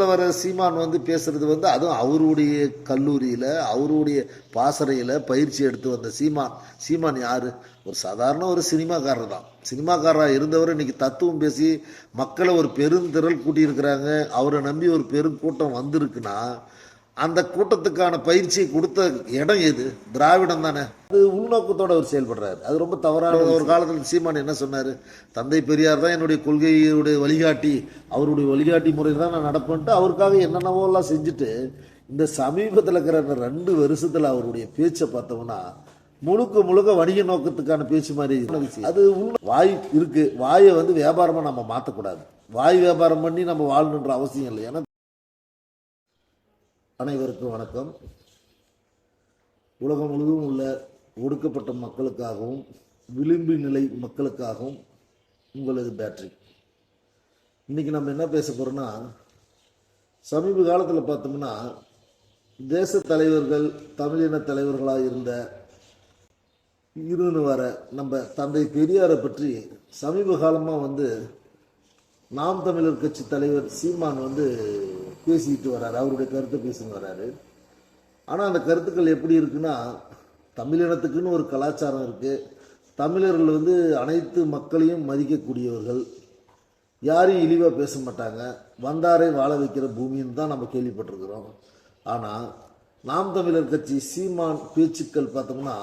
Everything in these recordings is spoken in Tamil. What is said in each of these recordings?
சமீபத்தில் வர சீமான் வந்து பேசுறது வந்து அதுவும் அவருடைய கல்லூரியில் அவருடைய பாசறையில் பயிற்சி எடுத்து வந்த சீமான். சீமான் யார்? ஒரு சாதாரண ஒரு சினிமாக்காரர் தான் சினிமாக்காரராக இருந்தவர் இன்றைக்கி தத்துவம் பேசி மக்களை ஒரு பெருந்திரள் கூட்டியிருக்கிறாங்க. அவரை நம்பி ஒரு பெருங்கூட்டம் வந்திருக்குன்னா அந்த கூட்டத்துக்கான பயிற்சியை கொடுத்த இடம் எது? திராவிடம் தானே. அது உள்நோக்கத்தோட அவர் செயல்படுறாரு. அது ரொம்ப தவறான ஒரு காலத்தில் சீமான் என்ன சொன்னார்? தந்தை பெரியார் தான் என்னுடைய கொள்கையுடைய வழிகாட்டி. அவருடைய வழிகாட்டி முறையில் தான் நான் நடப்பேன்ட்டு அவருக்காக என்னென்னவோ எல்லாம் செஞ்சுட்டு இந்த சமீபத்தில் இருக்கிற இந்த ரெண்டு வருஷத்தில் அவருடைய பேச்சை பார்த்தோம்னா முழுக்க முழுக்க வணிக நோக்கத்துக்கான பேச்சு மாதிரி. அது வாய் இருக்கு. வாயை வந்து வியாபாரமாக நம்ம மாற்றக்கூடாது வாய் வியாபாரம் பண்ணி நம்ம வாழணுன்ற அவசியம் இல்லை. ஏன்னா அனைவருக்கும் வணக்கம். உலகம் முழுவதும் உள்ள ஒடுக்கப்பட்ட மக்களுக்காகவும் விளிம்பு நிலை மக்களுக்காகவும் உங்களது பேட்டரி இன்றைக்கி நம்ம என்ன பேச போகிறோன்னா சமீப காலத்தில் பார்த்தோம்னா தேச தலைவர்கள் தமிழின தலைவர்களாக இருந்த இருந்து வர நம்ம தந்தை பெரியாரை பற்றி சமீப காலமாக வந்து நாம் தமிழர் கட்சி தலைவர் சீமான் வந்து பேசிக்கிட்டு வர்றாரு. அவருடைய கருத்தை பேசின்னு வர்றாரு. ஆனால் அந்த கருத்துக்கள் எப்படி இருக்குன்னா தமிழினத்துக்குன்னு ஒரு கலாச்சாரம் இருக்குது தமிழர்கள் வந்து அனைத்து மக்களையும் மதிக்கக்கூடியவர்கள். யாரையும் இழிவாக பேச மாட்டாங்க. வந்தாரை வாழ வைக்கிற பூமின்னு தான் நம்ம கேள்விப்பட்டிருக்கிறோம். ஆனால் நாம் தமிழர் கட்சி சீமான் பேச்சுக்கள் பார்த்தோம்னா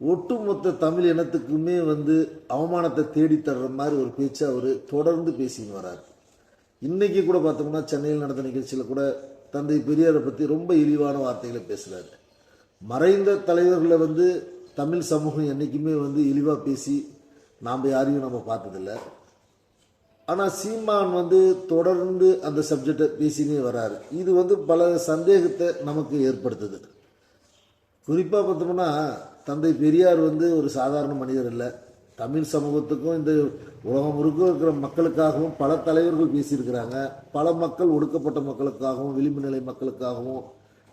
ஒட்டுமொத்த தமிழ் இனத்துக்குமே வந்து அவமானத்தை தேடி மாதிரி ஒரு பேச்சு அவர் தொடர்ந்து பேசின்னு வரார். இன்னைக்கு கூட பார்த்தோம்னா சென்னையில் நடந்த நிகழ்ச்சியில் கூட தந்தை பெரியாரை பற்றி ரொம்ப இழிவான வார்த்தைகளை பேசுகிறாரு மறைந்த தலைவர்களை வந்து தமிழ் சமூகம் என்றைக்குமே வந்து இழிவாக பேசி நாம் யாரையும் நம்ம பார்த்ததில்ல. ஆனால் சீமான் வந்து தொடர்ந்து அந்த சப்ஜெக்டை பேசினே வராரு. இது வந்து பல சந்தேகத்தை நமக்கு ஏற்படுத்துது. குறிப்பாக பார்த்தோம்னா தந்தை பெரியார் வந்து ஒரு சாதாரண மனிதர் இல்லை தமிழ் சமூகத்துக்கும் இந்த உலகம் முழுக்க இருக்கிற மக்களுக்காகவும் பல தலைவர்கள் பேசியிருக்கிறாங்க. பல மக்கள் ஒடுக்கப்பட்ட மக்களுக்காகவும் விளிம்பு நிலை மக்களுக்காகவும்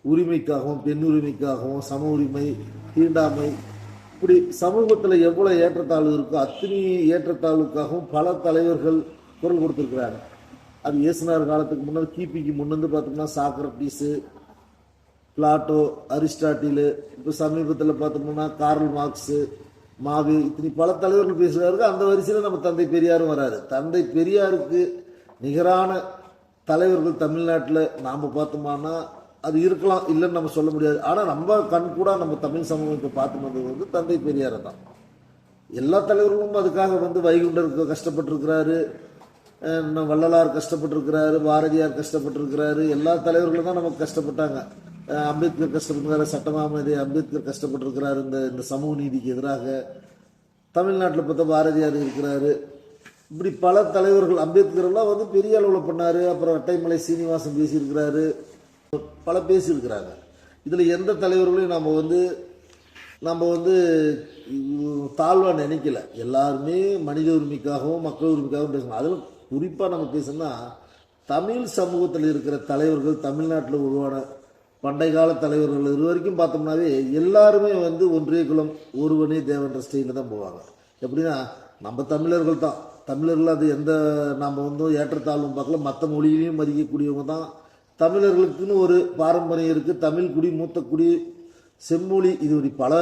உரிமைக்காகவும் பெண் உரிமைக்காகவும் சம உரிமை தீண்டாமை. இப்படி சமூகத்தில் எவ்வளோ ஏற்றத்தாழ்வு இருக்கோ அத்தனை ஏற்றத்தாழ்வுக்காகவும் பல தலைவர்கள் குரல் கொடுத்துருக்குறாங்க. அது இயேசுனார் காலத்துக்கு முன்னாடி கிபிக்கு முன்னந்து பார்த்தோம்னா சாக்ரட்டிஸு பிளாட்டோ அரிஸ்டாட்டிலு இப்போ சமீபத்தில் பார்த்தோம்னா கார்ல் மார்க்ஸு மாவி இத்தனை பல தலைவர்கள் பேசுகிறாரு அந்த வரிசையில் நம்ம தந்தை பெரியாரும் வராரு. தந்தை பெரியாருக்கு நிகரான தலைவர்கள் தமிழ்நாட்டில் நாம் பார்த்தோம்னா அது இருக்கலாம் இல்லைன்னு நம்ம சொல்ல முடியாது. ஆனால் நம்ம கண் கூட நம்ம தமிழ் சமூகம் இப்போ பார்த்து வந்தது வந்து தந்தை பெரியாரை தான். எல்லா தலைவர்களும் அதுக்காக வந்து வைகுண்டருக்கு கஷ்டப்பட்டிருக்கிறாரு. வள்ளலார் கஷ்டப்பட்டிருக்கிறாரு பாரதியார் கஷ்டப்பட்டிருக்கிறாரு. எல்லா தலைவர்களும் தான் நமக்கு கஷ்டப்பட்டாங்க. அம்பேத்கர் கஷ்டப்பட்டிருக்காரு சட்டமாமதி அம்பேத்கர் கஷ்டப்பட்டிருக்கிறாரு இந்த இந்த சமூக நீதிக்கு எதிராக தமிழ்நாட்டில் பார்த்தா பாரதியார் இருக்கிறாரு. இப்படி பல தலைவர்கள் அம்பேத்கர்லாம் வந்து பெரிய அளவில் பண்ணார். அப்புறம் அட்டைமலை சீனிவாசன் பேசியிருக்கிறாரு. பல பேசியிருக்கிறாங்க. இதில் எந்த தலைவர்களையும் நம்ம வந்து நம்ம வந்து தாழ்வாக நினைக்கல. எல்லாருமே மனித உரிமைக்காகவும் மக்கள் உரிமைக்காகவும் பேசணும். அதில் குறிப்பாக நம்ம பேசணும்னா தமிழ் சமூகத்தில் இருக்கிற தலைவர்கள் தமிழ்நாட்டில் உருவான பண்டை கால தலைவர்கள் இது வரைக்கும் பார்த்தோம்னாவே எல்லாருமே வந்து ஒன்றே குலம் ஒருவனே தேவன்ற ஸ்டைலில் தான் போவாங்க. எப்படின்னா நம்ம தமிழர்கள் தான். தமிழர்கள் அது எந்த நம்ம வந்து ஏற்றத்தாழ்வும் பார்க்கல. மற்ற மொழியிலையும் மதிக்கக்கூடியவங்க தான். தமிழர்களுக்குன்னு ஒரு பாரம்பரியம் இருக்குது தமிழ் குடி மூத்த குடி செம்மொழி இது ஒரு பல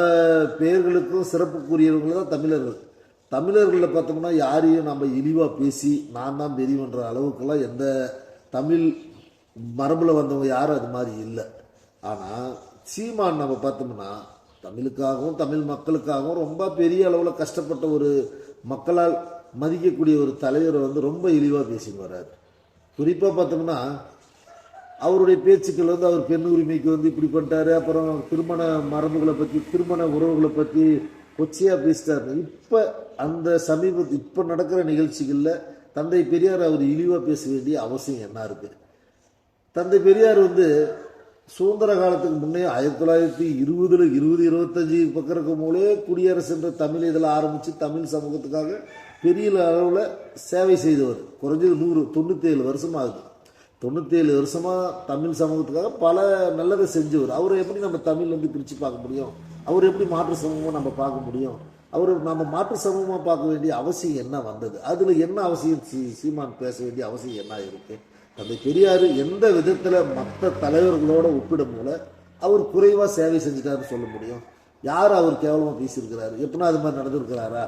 பெயர்களுக்கும் சிறப்புக்குரியவங்க தான் தமிழர்கள். தமிழர்களில் பார்த்தோம்னா யாரையும் நம்ம இழிவாக பேசி நான் தான் பெரியவன்ற அளவுக்கெல்லாம் எந்த தமிழ் மரபில் வந்தவங்க யாரும் அது மாதிரி இல்லை. ஆனால் சீமான் நம்ம பார்த்தோம்னா தமிழுக்காகவும் தமிழ் மக்களுக்காகவும் ரொம்ப பெரிய அளவில் கஷ்டப்பட்ட ஒரு மக்களால் மதிக்கக்கூடிய ஒரு தலைவரை வந்து ரொம்ப இழிவாக பேசின்னு வர்றார். குறிப்பாக பார்த்தோம்னா அவருடைய பேச்சுக்கள் வந்து அவர் பெண் உரிமைக்கு வந்து இப்படி பண்ணிட்டாரு அப்புறம் திருமண மரபுகளை பற்றி திருமண உறவுகளை பற்றி கொச்சையாக பேசிட்டாரு. இப்போ அந்த சமீபத்து இப்போ நடக்கிற நிகழ்ச்சிகளில் தந்தை பெரியார் அவர் இழிவாக பேச வேண்டிய அவசியம் என்ன இருக்குது தந்தை பெரியார் வந்து சுதந்திர காலத்துக்கு முன்னே ஆயிரத்தி தொள்ளாயிரத்தி இருபதுல இருபது இருபத்தஞ்சு பக்கம் இருக்கும் போதே குடியரசுன்ற தமிழ் இதில் ஆரம்பித்து தமிழ் சமூகத்துக்காக பெரிய அளவில் சேவை செய்தவர். குறைஞ்சது நூறு தொண்ணூற்றேழு வருஷம் ஆகுது தொண்ணூற்றேழு வருஷமாக தமிழ் சமூகத்துக்காக பல நல்லதை செஞ்சவர். அவரை எப்படி நம்ம தமிழ் வந்து பிரித்து பார்க்க முடியும்? அவர் எப்படி மாற்று சமூகமாக நம்ம பார்க்க முடியும்? அவர் நம்ம மாற்று சமூகமாக பார்க்க வேண்டிய அவசியம் என்ன வந்தது? அதில் என்ன அவசியம்? சீ சீமான் பேச வேண்டிய அவசியம் என்ன இருக்குது தந்தை பெரியார் எந்த விதத்தில் மற்ற தலைவர்களோட ஒப்பிடும் போல அவர் குறைவாக சேவை செஞ்சுட்டாருன்னு சொல்ல முடியும். யார் அவர் கேவலமாக பேசியிருக்கிறாரு? எப்படின்னா அது மாதிரி நடந்திருக்கிறாரா?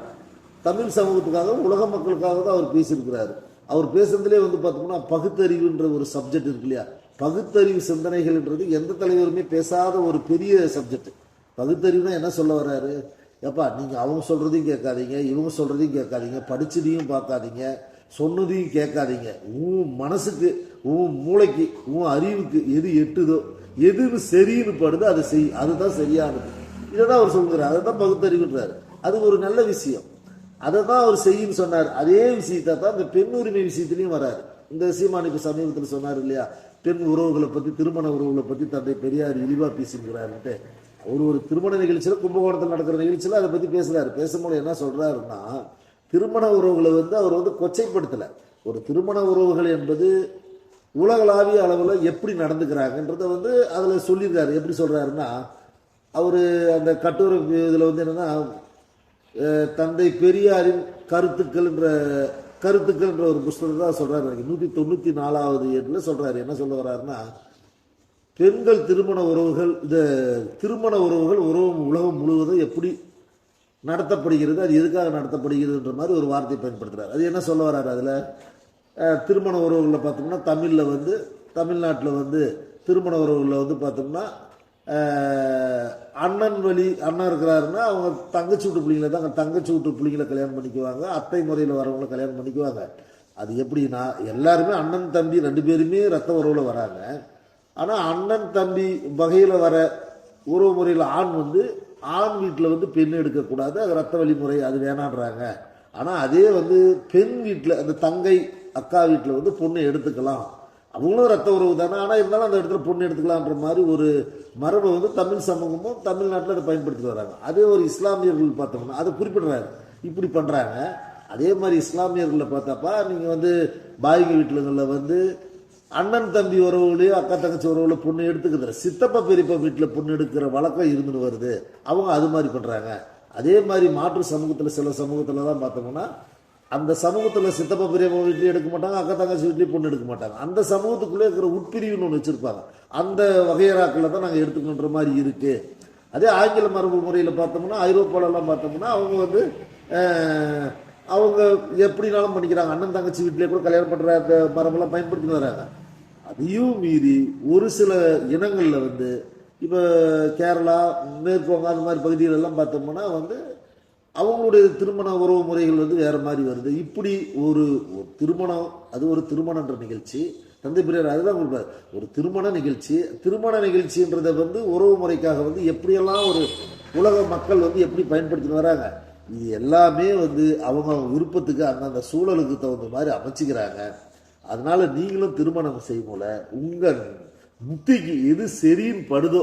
தமிழ் சமூகத்துக்காகவும் உலக மக்களுக்காக தான் அவர் பேசியிருக்கிறாரு. அவர் பேசுறதுலேயே வந்து பார்த்தோம்னா பகுத்தறிவுன்ற ஒரு சப்ஜெக்ட் இருக்கு இல்லையா? பகுத்தறிவு சிந்தனைகள்ன்றது எந்த தலைவருமே பேசாத ஒரு பெரிய சப்ஜெக்ட் பகுத்தறிவுனா என்ன சொல்ல வர்றாரு? ஏப்பா நீங்கள் அவங்க சொல்கிறதையும் கேட்காதீங்க இவங்க சொல்கிறதையும் கேட்காதீங்க படிச்சதையும் பார்க்காதீங்க. சொன்னதையும் கேட்காதீங்க. உன் மனசுக்கு உன் மூளைக்கு உன் அறிவுக்கு எது எட்டுதோ எதுன்னு சரின்னு படுதோ அதை செய். அதுதான் சரியானது. இதை தான் அவர் சொல்கிறார் அதை தான் பகுத்தறிவுன்றார். அது ஒரு நல்ல விஷயம். அதை தான் அவர் செய்யுன்னு சொன்னார். அதே விஷயத்தை தான் இந்த பெண் உரிமை விஷயத்துலையும் வராரு. இந்த சீமான் சமீபத்தில் சொன்னார் இல்லையா? பெண் உறவுகளை பற்றி திருமண உறவுகளை பற்றி தந்தை பெரியார் இழிவாக பேசுகிறாருன்ட்டு. ஒரு ஒரு திருமண நிகழ்ச்சியில் கும்பகோணத்தில் நடக்கிற நிகழ்ச்சியில் அதை பற்றி பேசுகிறாரு பேசும்போது என்ன சொல்கிறாருன்னா திருமண உறவுகளை வந்து அவர் வந்து கொச்சைப்படுத்தலை. ஒரு திருமண உறவுகள் என்பது உலகளாவிய அளவில் எப்படி நடந்துக்கிறாங்கன்றத வந்து அதில் சொல்லியிருக்காரு. எப்படி சொல்கிறாருன்னா அவர் அந்த கட்டுரை இதில் வந்து என்னன்னா தந்தை பெரியாரின் கருத்துக்கள்ன்ற கருத்துக்கள்ன்ற ஒரு புஸ்தகத்தை தான் சொல்கிறாரு எனக்கு நூற்றி தொண்ணூற்றி நாலாவது எண்ணில் சொல்கிறாரு என்ன சொல்ல வர்றாருன்னா பெண்கள் திருமண உறவுகள் இந்த திருமண உறவுகள் உறவு உலகம் முழுவதும் எப்படி நடத்தப்படுகிறது அது எதுக்காக நடத்தப்படுகிறதுன்ற மாதிரி ஒரு வார்த்தை பயன்படுத்துகிறார் அது என்ன சொல்ல வர்றாரு அதில்? திருமண உறவுகளில் பார்த்தோம்னா தமிழில் வந்து தமிழ்நாட்டில் வந்து திருமண உறவுகளில் வந்து பார்த்தோம்னா அண்ணன் வழி அண்ணன் இருக்கிறாருன்னா அவங்க தங்கச்சி வீட்டு பிள்ளைங்கள தான் தங்கச்சி வீட்டு பிள்ளைங்களை கல்யாணம் பண்ணிக்குவாங்க அத்தை முறையில் வரவங்கள கல்யாணம் பண்ணிக்குவாங்க. அது எப்படின்னா எல்லாருமே அண்ணன் தம்பி ரெண்டு பேருமே ரத்த உறவில் வராங்க. ஆனால் அண்ணன் தம்பி வகையில் வர உறவு முறையில் ஆண் வந்து ஆண் வீட்டில் வந்து பெண் எடுக்கக்கூடாது அது ரத்த வழிமுறை அது வேணான்றாங்க. ஆனால் அதே வந்து பெண் வீட்டில் அந்த தங்கை அக்கா வீட்டில் வந்து பொண்ணு எடுத்துக்கலாம். அவங்களும் ரத்த உறவு தானே ஆனால் இருந்தாலும் அந்த இடத்துல பொண்ணு எடுத்துக்கலான்ற மாதிரி ஒரு மரபை வந்து தமிழ் சமூகமும் தமிழ்நாட்டில் அதை பயன்படுத்திட்டு வராங்க. அதே ஒரு இஸ்லாமியர்கள் பார்த்தோம்னா அதை குறிப்பிடுறாரு. இப்படி பண்ணுறாங்க அதே மாதிரி இஸ்லாமியர்களை பார்த்தாப்பா நீங்கள் வந்து பாய்க வீட்டுகளில் வந்து அண்ணன் தம்பி உறவுலையோ அக்கா தங்கச்சி உறவுல பொண்ணு எடுத்துக்கிறது சித்தப்பா பெரியப்பா வீட்டில் பொண்ணு எடுக்கிற வழக்கம் இருந்துட்டு வருது. அவங்க அது மாதிரி பண்ணுறாங்க அதே மாதிரி மாற்று சமூகத்தில் சில சமூகத்தில் தான் பார்த்தோம்னா அந்த சமூகத்தில் சித்தப்பா பெரியப்பா வீட்லேயும் எடுக்க மாட்டாங்க அக்கா தங்கச்சி வீட்லேயும் பொண்ணு எடுக்க மாட்டாங்க. அந்த சமூகத்துக்குள்ளே இருக்கிற உட்பிரிவுன்னு ஒன்று வச்சுருப்பாங்க. அந்த வகையராக்களை தான் நாங்கள் எடுத்துக்கணுன்ற மாதிரி இருக்குது அதே ஆங்கில மரபு முறையில் பார்த்தோம்னா ஐரோப்பாலெல்லாம் பார்த்தோம்னா அவங்க வந்து அவங்க எப்படினாலும் பண்ணிக்கிறாங்க. அண்ணன் தங்கச்சி வீட்டிலே கூட கல்யாணம் பண்ணுற அந்த மரபெல்லாம் பயன்படுத்தின்னு வராங்க. அதையும் மீறி ஒரு சில இனங்களில் வந்து இப்போ கேரளா மேற்குவங்க அந்த மாதிரி பகுதிகளெல்லாம் பார்த்தோம்னா வந்து அவங்களுடைய திருமண உறவு முறைகள் வந்து வேறு மாதிரி வருது. இப்படி ஒரு ஒரு திருமணம் அது ஒரு திருமணன்ற நிகழ்ச்சி. தந்தை பெரியார் அதுதான் கொடுப்பார். ஒரு திருமண நிகழ்ச்சி. திருமண நிகழ்ச்சின்றதை வந்து உறவு முறைக்காக வந்து எப்படியெல்லாம் ஒரு உலக மக்கள் வந்து எப்படி பயன்படுத்தின்னு வராங்க. இது எல்லாமே வந்து அவங்க அவங்க விருப்பத்துக்கு அந்தந்த சூழலுக்கு தகுந்த மாதிரி அமைச்சிக்கிறாங்க. அதனால நீங்களும் திருமணம் செய்யும்போல உங்கள் புத்திக்கு எது சரின்னு படுதோ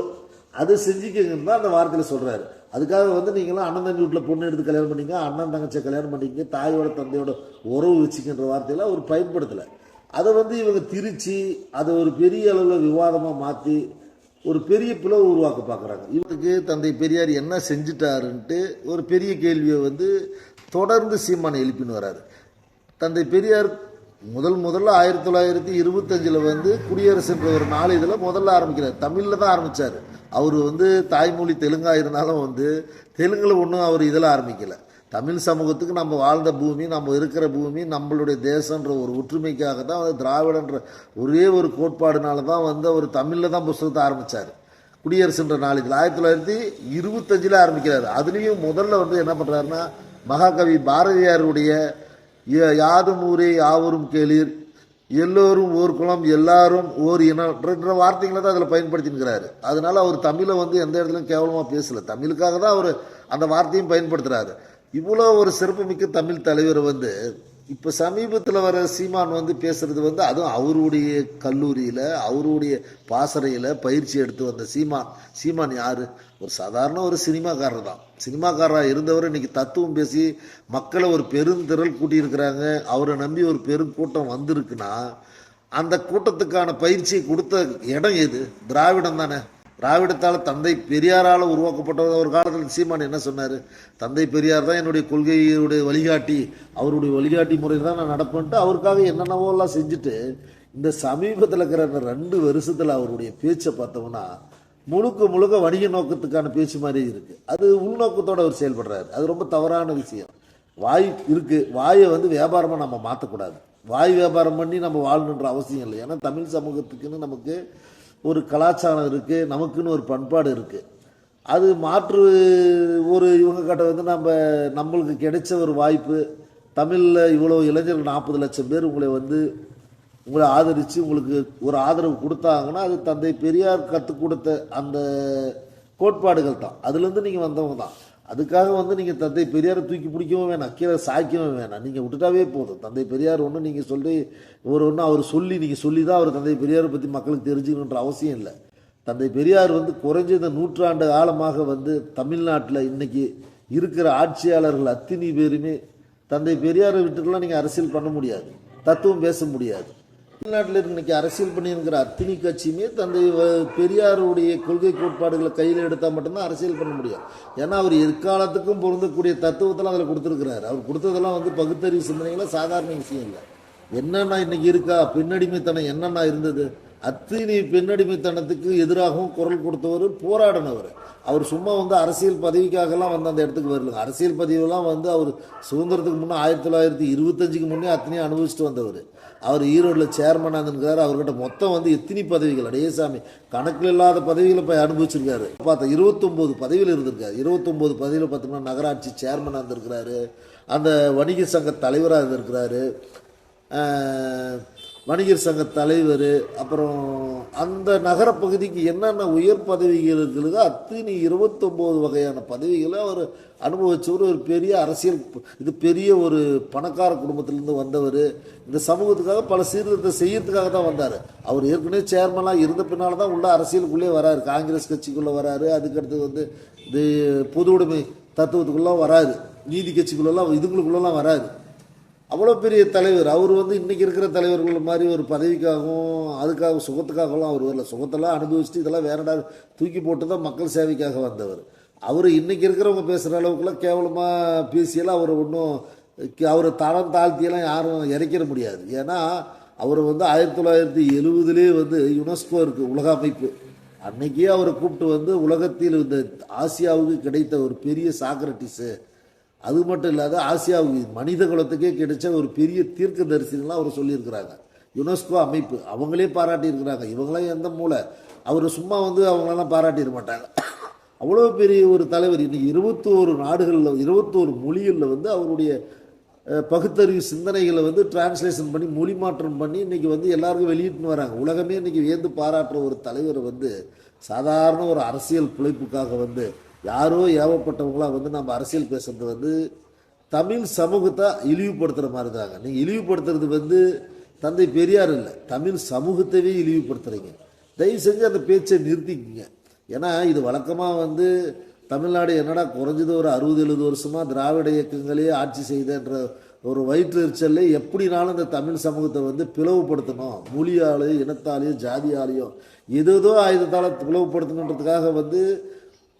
அதை செஞ்சுக்கங்கன்னு தான் அந்த வார்த்தையில் சொல்கிறாரு அதுக்காக வந்து நீங்களாம் அண்ணன் தங்கி வீட்டில் பொண்ணு எடுத்து கல்யாணம் பண்ணிங்க அண்ணன் தங்கச்சியை கல்யாணம் பண்ணிங்க தாயோட தந்தையோட உறவு வச்சுக்கின்ற வார்த்தையெல்லாம் அவர் பயன்படுத்தலை. அதை வந்து இவங்க திரிச்சு அதை ஒரு பெரிய அளவில் விவாதமாக மாற்றி ஒரு பெரிய பிளவு உருவாக்க பார்க்குறாங்க. இவருக்கு தந்தை பெரியார் என்ன செஞ்சிட்டாருன்ட்டு ஒரு பெரிய கேள்வியை வந்து தொடர்ந்து சீமானை எழுப்பின்னு வராரு. தந்தை பெரியார் முதல் முதல்ல ஆயிரத்தி தொள்ளாயிரத்தி இருபத்தஞ்சில் வந்து குடியரசுன்ற ஒரு நாளிதழில் முதல்ல ஆரம்பிக்கிறார். தமிழில் தான் ஆரம்பித்தார் அவர் வந்து தாய்மொழி தெலுங்காக இருந்தாலும் வந்து தெலுங்கில் ஒன்றும் அவர் இதில் ஆரம்பிக்கலை. தமிழ் சமூகத்துக்கு நம்ம வாழ்ந்த பூமி நம்ம இருக்கிற பூமி நம்மளுடைய தேசன்ற ஒரு ஒற்றுமைக்காக தான் வந்து திராவிடன்ற ஒரே ஒரு கோட்பாடுனால தான் வந்து அவர் தமிழில் தான் புஸ்தகத்தை ஆரம்பித்தார் குடியரசுன்ற நாளிதழ். ஆயிரத்தி தொள்ளாயிரத்தி இருபத்தஞ்சில் ஆரம்பிக்கிறார். அதுலேயும் முதல்ல வந்து என்ன பண்ணுறாருன்னா மகாகவி பாரதியாருடைய யாதும் ஊரே யாவரும் கேளீர். எல்லோரும் ஓர் குளம் எல்லாரும் ஓர் இனம்ன்ற வார்த்தைகளை தான் அதில் பயன்படுத்தினுக்கிறாரு. அதனால் அவர் தமிழை வந்து எந்த இடத்துலையும் கேவலமாக பேசலை. தமிழுக்காக தான் அவர் அந்த வார்த்தையும் பயன்படுத்துகிறாரு இவ்வளோ ஒரு சிறப்புமிக்க தமிழ் தலைவர் வந்து இப்போ சமீபத்தில் வர சீமான் வந்து பேசுறது வந்து அதுவும் அவருடைய கல்லூரியில் அவருடைய பாசறையில் பயிற்சி எடுத்து வந்த சீமான். சீமான் யார்? ஒரு சாதாரண ஒரு சினிமாக்காரர் தான். சினிமாக்காரராக இருந்தவர் இன்றைக்கி தத்துவம் பேசி மக்களை ஒரு பெருந்திரள் கூட்டியிருக்கிறாங்க. அவரை நம்பி ஒரு பெருங்கூட்டம் வந்திருக்குன்னா அந்த கூட்டத்துக்கான பயிற்சியை கொடுத்த இடம் எது? திராவிடம் தானே திராவிடத்தால் தந்தை பெரியாரால் உருவாக்கப்பட்ட ஒரு காலத்தில் சீமான் என்ன சொன்னார்? தந்தை பெரியார் தான் என்னுடைய கொள்கையுடைய வழிகாட்டி. அவருடைய வழிகாட்டி முறையில் தான் நான் நடப்பேன்ட்டு அவருக்காக என்னென்னவோ எல்லாம் செஞ்சுட்டு இந்த சமீபத்தில் இருக்கிற அந்த ரெண்டு வருஷத்தில் அவருடைய பேச்சை பார்த்தோம்னா முழுக்க முழுக்க வணிக நோக்கத்துக்கான பேச்சு மாதிரி இருக்குது அது உள்நோக்கத்தோட அவர் செயல்படுறாரு. அது ரொம்ப தவறான விஷயம். வாய் இருக்குது வாயை வந்து வியாபாரமாக நம்ம மாற்றக்கூடாது வாய் வியாபாரம் பண்ணி நம்ம வாழணுன்ற அவசியம் இல்லை. ஏன்னா தமிழ் சமூகத்துக்குன்னு நமக்கு ஒரு கலாச்சாரம் இருக்குது நமக்குன்னு ஒரு பண்பாடு இருக்குது அது மாற்று ஒரு இவங்க கிட்ட வந்து நம்ம நம்மளுக்கு கிடைச்ச ஒரு வாய்ப்பு. தமிழில் இவ்வளோ இளைஞர்கள் நாற்பது லட்சம் பேர் உங்களை வந்து உங்களை ஆதரித்து உங்களுக்கு ஒரு ஆதரவு கொடுத்தாங்கன்னா அது தந்தை பெரியார் கற்றுக் கொடுத்த அந்த கோட்பாடுகள் தான். அதுலேருந்து நீங்கள் வந்தவங்க தான். அதுக்காக வந்து நீங்கள் தந்தை பெரியாரை தூக்கி பிடிக்கவும் வேணாம் கீழே சாய்க்கவும் வேணாம். நீங்கள் விட்டுட்டாவே போதும். தந்தை பெரியார் ஒன்று நீங்கள் சொல்லி ஒரு ஒன்று அவர் சொல்லி நீங்கள் சொல்லி தான் அவர் தந்தை பெரியாரை பற்றி மக்களுக்கு தெரிஞ்சுக்கணுன்ற அவசியம் இல்லை. தந்தை பெரியார் வந்து குறைஞ்சது நூற்றாண்டு காலமாக வந்து தமிழ்நாட்டில் இன்றைக்கி இருக்கிற ஆட்சியாளர்கள் அத்தினி பேருமே தந்தை பெரியாரை விட்டுக்கெல்லாம் நீங்கள் அரசியல் பண்ண முடியாது. தத்துவம் பேச முடியாது. தமிழ்நாட்டில் இன்னைக்கு அரசியல் பண்ணியிருக்கிற அத்தினி கட்சியுமே தந்தை பெரியாருடைய கொள்கை கோட்பாடுகளை கையில் எடுத்தால் மட்டும்தான் அரசியல் பண்ண முடியும். ஏன்னா அவர் எக்காலத்துக்கும் பொருந்தக்கூடிய தத்துவத்தெல்லாம் அதில் கொடுத்துருக்கிறாரு. அவர் கொடுத்ததெல்லாம் வந்து பகுத்தறிவு சிந்தனைகளை சாதாரண விஷயம் இல்லை. என்னென்ன இன்னைக்கு இருக்கா? பின்னடிமைத்தனம் என்னென்ன இருந்தது? அத்தனை பெண்ணடிமைத்தனத்துக்கு எதிராகவும் குரல் கொடுத்தவர் போராடினவர். அவர் சும்மா வந்து அரசியல் பதவிக்காகலாம் வந்து அந்த இடத்துக்கு வரல. அரசியல் பதவியெல்லாம் வந்து அவர் சுதந்திரத்துக்கு முன்னே ஆயிரத்தி தொள்ளாயிரத்தி இருபத்தஞ்சுக்கு முன்னே அத்தனையும் அனுபவிச்சுட்டு வந்தவர். அவர் ஈரோட்டில் சேர்மனாக இருக்கிறார் அவர்கிட்ட மொத்தம் வந்து எத்தனை பதவிகள்? அடையசாமி கணக்கில் இல்லாத பதவிகளை போய் அனுபவிச்சிருக்காரு. பார்த்தா இருபத்தொம்போது பதவியில் இருந்திருக்காரு. இருபத்தொம்போது பதவியில் பார்த்தோம்னா நகராட்சி சேர்மனாக இருந்திருக்கிறாரு. அந்த வணிக சங்க தலைவராக இருந்திருக்கிறாரு. வணிகர் சங்க தலைவர் அப்புறம் அந்த நகர பகுதிக்கு என்னென்ன உயர் பதவிகள் இருக்குதோ அத்தனை இருபத்தொம்போது வகையான பதவிகளை அவர் அனுபவிச்சவர் ஒரு பெரிய அரசியல் இது பெரிய ஒரு பணக்கார குடும்பத்திலேருந்து வந்தவர். இந்த சமூகத்துக்காக பல சீர்திருத்தம் செய்யறதுக்காக தான் வந்தார். அவர் ஏற்கனவே சேர்மனாக இருந்த பின்னால் தான் உள்ள அரசியலுக்குள்ளே வராரு. காங்கிரஸ் கட்சிக்குள்ளே வராரு. அதுக்கடுத்து வந்து இது பொது உடைமை தத்துவத்துக்குள்ளே வராது நீதி கட்சிக்குள்ளெல்லாம் இதுங்களுக்குள்ளெல்லாம் வராது அவ்வளோ பெரிய தலைவர். அவர் வந்து இன்னைக்கு இருக்கிற தலைவர்கள் மாதிரி ஒரு பதவிக்காகவும் அதுக்காக சுகத்துக்காகவும் அவர் வரல. சுகத்தெல்லாம் அனுபவிச்சுட்டு இதெல்லாம் வேறடா தூக்கி போட்டு தான் மக்கள் சேவைக்காக வந்தவர். அவர் இன்னைக்கு இருக்கிறவங்க பேசுகிற அளவுக்குலாம் கேவலமாக பேசியெல்லாம் அவர் ஒன்றும் அவரை தரம் தாழ்த்தியெல்லாம் யாரும் இறக்கிற முடியாது. ஏன்னா அவர் வந்து ஆயிரத்தி தொள்ளாயிரத்தி எழுபதுலேயே வந்து யுனெஸ்கோ இருக்குது உலக அமைப்பு. அன்னைக்கே அவரை கூப்பிட்டு வந்து உலகத்தில் இந்த ஆசியாவுக்கு கிடைத்த ஒரு பெரிய சாக்ரட்டிஸு. அது மட்டும் இல்லாத ஆசியாவுக்கு மனித குலத்துக்கே கிடைச்ச ஒரு பெரிய தீர்க்க தரிசனம்லாம் அவர் சொல்லியிருக்கிறாங்க. யுனெஸ்கோ அமைப்பு அவங்களே பாராட்டியிருக்கிறாங்க. இவங்களாம் எந்த மூளை? அவர் சும்மா வந்து அவங்களெல்லாம் பாராட்டிட மாட்டாங்க. அவ்வளோ பெரிய ஒரு தலைவர். இன்னைக்கு இருபத்தோரு நாடுகளில் இருபத்தோரு மொழிகளில் வந்து அவருடைய பகுத்தறிவு சிந்தனைகளை வந்து டிரான்ஸ்லேஷன் பண்ணி மொழி மாற்றம் பண்ணி இன்றைக்கி வந்து எல்லாருக்கும் வெளியிட்டுன்னு வராங்க. உலகமே இன்றைக்கி வியந்து பாராட்டுற ஒரு தலைவர் வந்து சாதாரண ஒரு அரசியல் பிழைப்புக்காக வந்து யாரோ ஏவப்பட்டவங்களாம் வந்து நம்ம அரசியல் பேசுறது வந்து தமிழ் சமூகத்தை இழிவுபடுத்துகிற மாதிரி தாங்க நீங்கள் இழிவுபடுத்துறது வந்து தந்தை பெரியார் இல்லை. தமிழ் சமூகத்தையே இழிவுபடுத்துகிறீங்க தயவு செஞ்சு அந்த பேச்சை நிறுத்திக்கிங்க. ஏன்னா இது வழக்கமாக வந்து தமிழ்நாடு என்னடா குறைஞ்சது ஒரு அறுபது எழுபது வருஷமாக திராவிட இயக்கங்களே ஆட்சி செய்தன்ற ஒரு வயிற்றுச்சல்ல எப்படினாலும் இந்த தமிழ் சமூகத்தை வந்து பிளவுபடுத்தணும். மொழியாலையும் இனத்தாலையும் ஜாதியாலையும் ஏதேதோ ஆயுதத்தால் பிளவுபடுத்தணுன்றதுக்காக வந்து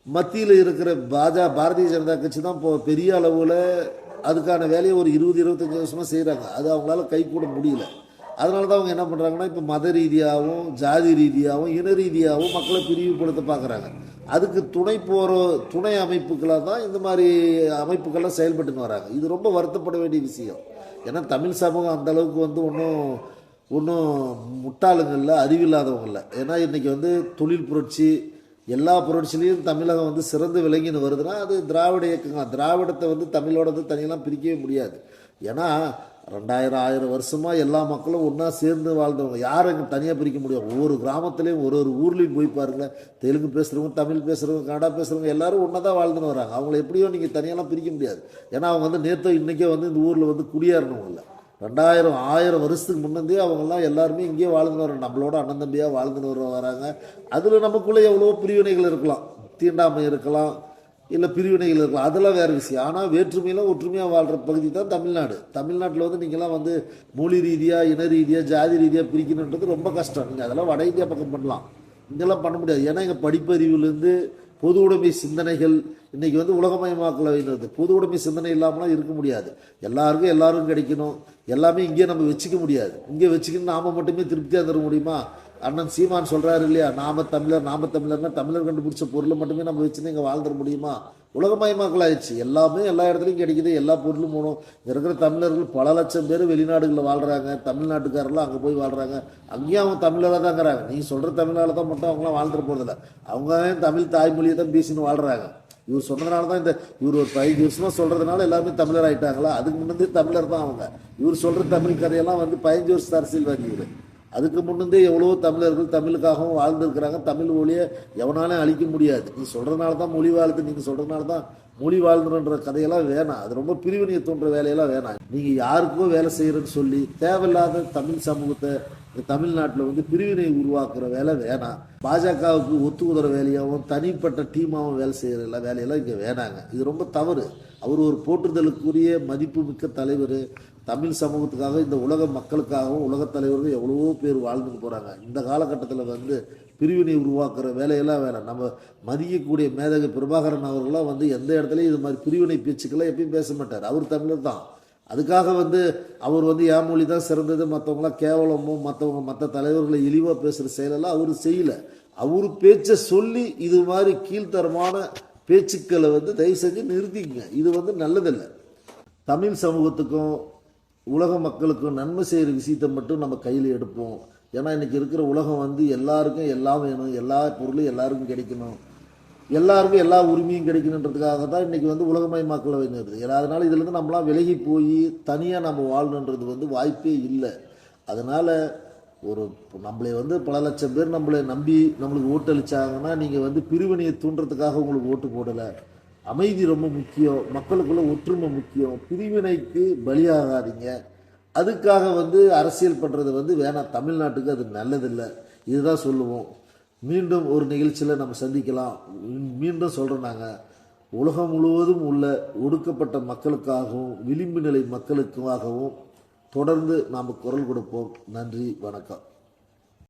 மத்தியில் இருக்கிற பாஜா பாரதிய ஜனதா கட்சி தான் இப்போ பெரிய அளவில் அதுக்கான வேலையை ஒரு இருபது இருபத்தஞ்சி வருஷமாக செய்கிறாங்க அது அவங்களால கை கூட முடியல. அதனால தான் அவங்க என்ன பண்ணுறாங்கன்னா இப்போ மத ரீதியாகவும் ஜாதி ரீதியாகவும் இன ரீதியாகவும் மக்களை பிரிவுபடுத்த பார்க்குறாங்க அதுக்கு துணை போகிற துணை அமைப்புகளாக தான் இந்த மாதிரி அமைப்புகள்லாம் செயல்பட்டுன்னு வராங்க. இது ரொம்ப வருத்தப்பட வேண்டிய விஷயம். ஏன்னா தமிழ் சமூகம் அந்த அளவுக்கு வந்து ஒன்றும் ஒன்றும் முட்டாளுங்க இல்லை அறிவில்லாதவங்க இல்லை. ஏன்னா இன்றைக்கி வந்து தொழில் புரட்சி எல்லா புரட்சிலையும் தமிழகம் வந்து சிறந்து விளங்கின்னு வருதுன்னா அது திராவிட இயக்கங்கள் திராவிடத்தை வந்து தமிழோடது தனியெல்லாம் பிரிக்கவே முடியாது. ஏன்னா ரெண்டாயிரம் ஆயிரம் வருஷமாக எல்லா மக்களும் ஒன்றா சேர்ந்து வாழ்ந்தவங்க. யாரும் இங்கே தனியாக பிரிக்க முடியும்? ஒவ்வொரு கிராமத்துலேயும் ஒரு ஒரு ஊர்லேயும் போய் பாருங்களேன் தெலுங்கு பேசுகிறவங்க தமிழ் பேசுகிறவங்க கன்னடா பேசுகிறவங்க எல்லாரும் ஒன்றா தான் வாழ்ந்துன்னு வராங்க. அவங்கள எப்படியோ நீங்கள் தனியெல்லாம் பிரிக்க முடியாது. ஏன்னா அவங்க வந்து நேற்று இன்றைக்கே வந்து இந்த ஊரில் வந்து குடியேறணும் இல்லை. ரெண்டாயிரம் ஆயிரம் வருஷத்துக்கு முன்னந்தே அவங்கெல்லாம் எல்லாருமே இங்கேயே வாழ்ந்துன்னு வரோம் நம்மளோட அண்ணன் தம்பியாக வாழ்ந்துன்னு வர வராங்க. அதில் நமக்குள்ளே எவ்வளோ பிரிவினைகள் இருக்கலாம். தீண்டாமை இருக்கலாம் இல்லை பிரிவினைகள் இருக்கலாம். அதெல்லாம் வேறு விஷயம். ஆனால் வேற்றுமையில் ஒற்றுமையாக வாழ்கிற பகுதி தான் தமிழ்நாடு. தமிழ்நாட்டில் வந்து நீங்களாம் வந்து மொழி ரீதியாக இன ரீதியாக ஜாதி ரீதியாக பிரிக்கணுன்றது ரொம்ப கஷ்டம். நீங்கள் அதெல்லாம் வட இந்தியா பக்கம் பண்ணலாம். இங்கெல்லாம் பண்ண முடியாது. ஏன்னா எங்கள் படிப்பறிவுலேருந்து பொது உடைமை சிந்தனைகள் இன்றைக்கி வந்து உலகமயமாக்கல வைக்கிறது பொது உடைமை சிந்தனை இல்லாமலாம் இருக்க முடியாது. எல்லாருக்கும் எல்லாரும் கிடைக்கணும். எல்லாமே இங்கே நம்ம வச்சுக்க முடியாது. இங்கே வச்சுக்கின்னு நாம மட்டுமே திருப்தியாக தர முடியுமா? அண்ணன் சீமான் சொல்கிறாரு இல்லையா? நாம தமிழர் நாம தமிழர்னா தமிழர் கண்டுபிடிச்ச பொருளை மட்டுமே நம்ம வச்சுன்னு இங்கே வாழ்ந்துட முடியுமா? உலகமயமாக்கல் ஆயிடுச்சு எல்லாமே எல்லா இடத்துலையும் கிடைக்குது எல்லா பொருளும் போகணும் இருக்கிற தமிழர்கள் பல லட்சம் பேர் வெளிநாடுகளில் வாழ்கிறாங்க தமிழ்நாட்டுக்காரெல்லாம் அங்கே போய் வாழ்கிறாங்க அங்கேயும் அவங்க தமிழராக தாங்கிறாங்க நீங்கள் சொல்கிற தமிழால் தான் மட்டும் அவங்களாம் வாழ்ந்துட்டு போகிறதில்ல அவங்க தமிழ் தாய்மொழியை தான் பேசின்னு வாழ்கிறாங்க இவர் சொன்னதுனால தான் இந்த இவர் ஒரு ஃபைவ் வருஷமாக சொல்கிறதுனால எல்லாருமே தமிழர் ஆகிட்டாங்களா அதுக்கு முன்னே தமிழர் தான் அவங்க. இவர் சொல்கிற தமிழ் கதையெல்லாம் வந்து பதினஞ்சு வருஷம் அரசியல்வாதி இவர். அதுக்கு முன்னே எவ்வளவோ தமிழர்கள் தமிழுக்காகவும் வாழ்ந்துருக்கிறாங்க. தமிழ் மொழியை எவனாலும் அழிக்க முடியாது. நீ சொல்கிறதுனால தான் மொழி வாழ்த்து நீங்கள் சொல்கிறதுனால தான் மொழி வாழ்ந்துன்ற கதையெல்லாம் வேணாம். அது ரொம்ப பிரிவினையை தோன்ற வேலையெல்லாம் வேணாம். நீங்கள் யாருக்கோ வேலை செய்கிறேன்னு சொல்லி தேவையில்லாத தமிழ் சமூகத்தை இந்த தமிழ்நாட்டில் வந்து பிரிவினை உருவாக்குற வேலை வேணாம். பாஜகவுக்கு ஒத்து உதற வேலையாகவும் தனிப்பட்ட டீமாகவும் வேலை செய்கிற எல்லாம் வேலையெல்லாம் இங்கே வேணாங்க. இது ரொம்ப தவறு. அவர் ஒரு போற்றுதலுக்குரிய மதிப்புமிக்க தலைவர். தமிழ் சமூகத்துக்காக இந்த உலக மக்களுக்காகவும் உலகத் தலைவர்கள் எவ்வளவோ பேர் வாழ்ந்துட்டு போகிறாங்க இந்த காலகட்டத்தில் வந்து பிரிவினை உருவாக்குற வேலையெல்லாம் வேலை நம்ம மதிக்கக்கூடிய மேதக பிரபாகரன் அவர்களாம் வந்து எந்த இடத்துலையும் இது மாதிரி பிரிவினை பேச்சுக்கெல்லாம் எப்பயும் பேச மாட்டார். அவர் தமிழர் தான். அதுக்காக வந்து அவர் வந்து என் மொழி தான் சிறந்தது. மற்றவங்களாம் கேவலமும் மற்றவங்க மற்ற தலைவர்களை இழிவாக பேசுகிற செயலெல்லாம் அவர் செய்யலை. அவர் பேச்சை சொல்லி இது மாதிரி கீழ்த்தரமான பேச்சுக்களை வந்து தயவு செஞ்சு நிறுத்திக்கங்க. இது வந்து நல்லதில்லை. தமிழ் சமூகத்துக்கும் உலக மக்களுக்கும் நன்மை செய்கிற விஷயத்தை மட்டும் நம்ம கையில் எடுப்போம். ஏன்னா இன்னைக்கு இருக்கிற உலகம் வந்து எல்லாருக்கும் எல்லாம் வேணும். எல்லா பொருளும் எல்லாருக்கும் கிடைக்கணும். எல்லாருக்கும் எல்லா உரிமையும் கிடைக்கணுன்றதுக்காக தான் இன்றைக்கி வந்து உலகமயமாக்கல வேண்டியது. ஏன்னா அதனால் இதுலேருந்து நம்மளாம் விலகி போய் தனியாக நம்ம வாழணுன்றது வந்து வாய்ப்பே இல்லை. அதனால் ஒரு நம்மளை வந்து பல லட்சம் பேர் நம்மளை நம்பி நம்மளுக்கு ஓட்டளிச்சாங்கன்னா நீங்கள் வந்து பிரிவினையை தூண்டுறதுக்காக உங்களுக்கு ஓட்டு போடலை. அமைதி ரொம்ப முக்கியம் மக்களுக்குள்ள ஒற்றுமை முக்கியம் பிரிவினைக்கு பலியாகாதீங்க. அதுக்காக வந்து அரசியல் பண்ணுறது வந்து வேணாம் தமிழ்நாட்டுக்கு அது நல்லதில்லை. இதுதான் சொல்லுவோம். மீண்டும் ஒரு நிகழ்ச்சியில் நம்ம சந்திக்கலாம். மீண்டும் சொல்கிறோம் நாங்கள் உலகம் முழுவதும் உள்ள ஒடுக்கப்பட்ட மக்களுக்காகவும் விளிம்பு நிலை மக்களுக்காகவும் தொடர்ந்து நாம் குரல் கொடுப்போம். நன்றி வணக்கம்.